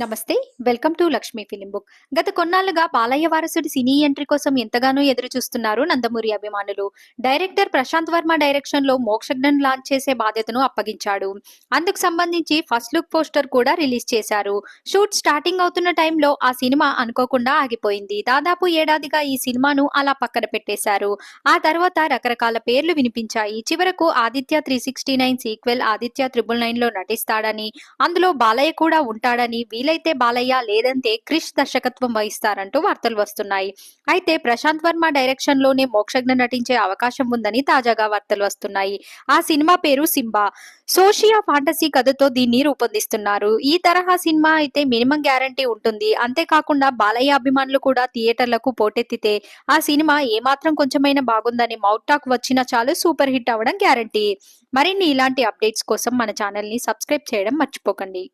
నమస్తే welcome to Lakshmi film book. గత కొన్నాళ్ళుగా బాలయ్య వారసుడి సినీ ఎంట్రీ కోసం ఎంతగానో ఎదురు చూస్తున్నారు నందమూరి అభిమానులు. డైరెక్టర్ ప్రశాంత్ వర్మ డైరెక్షన్లో మోక్షజ్ఞన్ లాంచ్ చేసే బాధ్యతను అప్పగించాడు. అందుకు సంబంధించి ఫస్ట్ లుక్ పోస్టర్ కూడా రిలీజ్ చేశారు. షూట్ స్టార్టింగ్ అవుతున్న టైంలో ఆ సినిమా అనుకోకుండా ఆగిపోయింది. దాదాపు ఏడాదిగా ఈ సినిమాను అలా పక్కన పెట్టేశారు. ఆ తర్వాత రకరకాల పేర్లు వినిపించాయి. చివరకు Aditya three sixty nine sequel Aditya triple నైన్లో నటిస్తాడని అందులో బాలయ్య కూడా ఉంటాడని వీలైతే బాలయ్య లేదంటే క్రిష్ దర్శకత్వం వహిస్తారంటూ వార్తలు వస్తున్నాయి. అయితే ప్రశాంత్ వర్మ డైరెక్షన్లోనే మోక్షజ్ఞ నటించే అవకాశం ఉందని తాజాగా వార్తలు వస్తున్నాయి. ఆ సినిమా పేరు సింబా. సోషియా ఫాంటసీ కథతో దీన్ని రూపొందిస్తున్నారు. ఈ తరహా సినిమా అయితే మినిమం గ్యారంటీ ఉంటుంది. అంతేకాకుండా బాలయ్య అభిమానులు కూడా థియేటర్లకు పోటెత్తితే ఆ సినిమా ఏమాత్రం కొంచెమైనా బాగుందని మౌట్ టాక్ వచ్చినా చాలు సూపర్ హిట్ అవ్వడం గ్యారంటీ. మరిన్ని ఇలాంటి అప్డేట్స్ కోసం మన ఛానల్ని సబ్స్క్రైబ్ చేయడం మర్చిపోకండి.